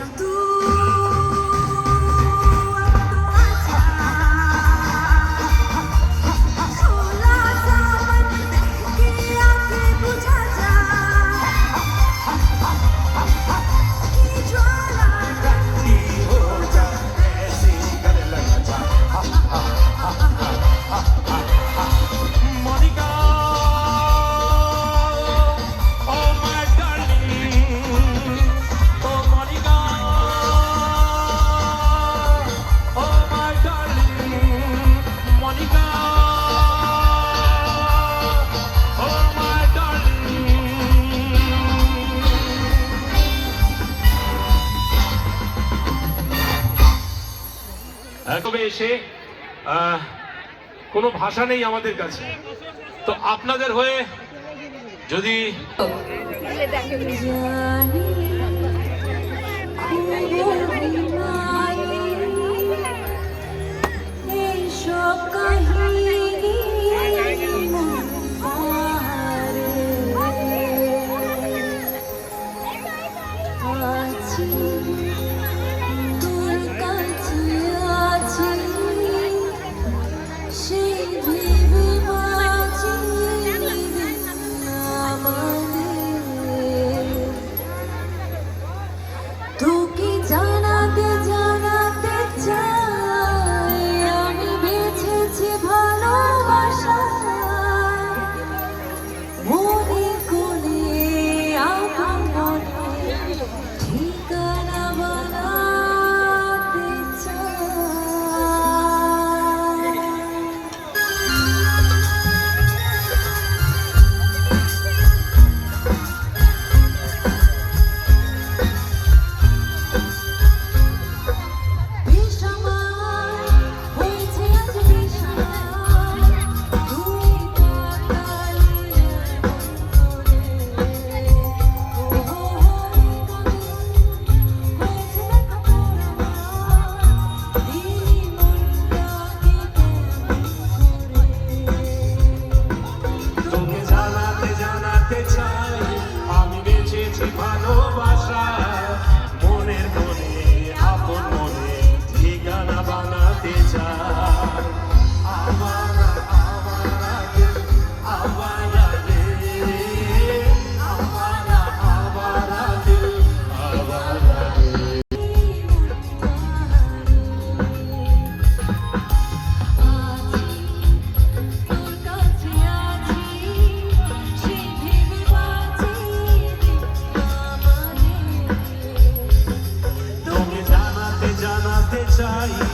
bientôt. তবে এসে কোনো ভাষা নেই আমাদের কাছে। তো আপনাদের হয়ে যদি জানি time.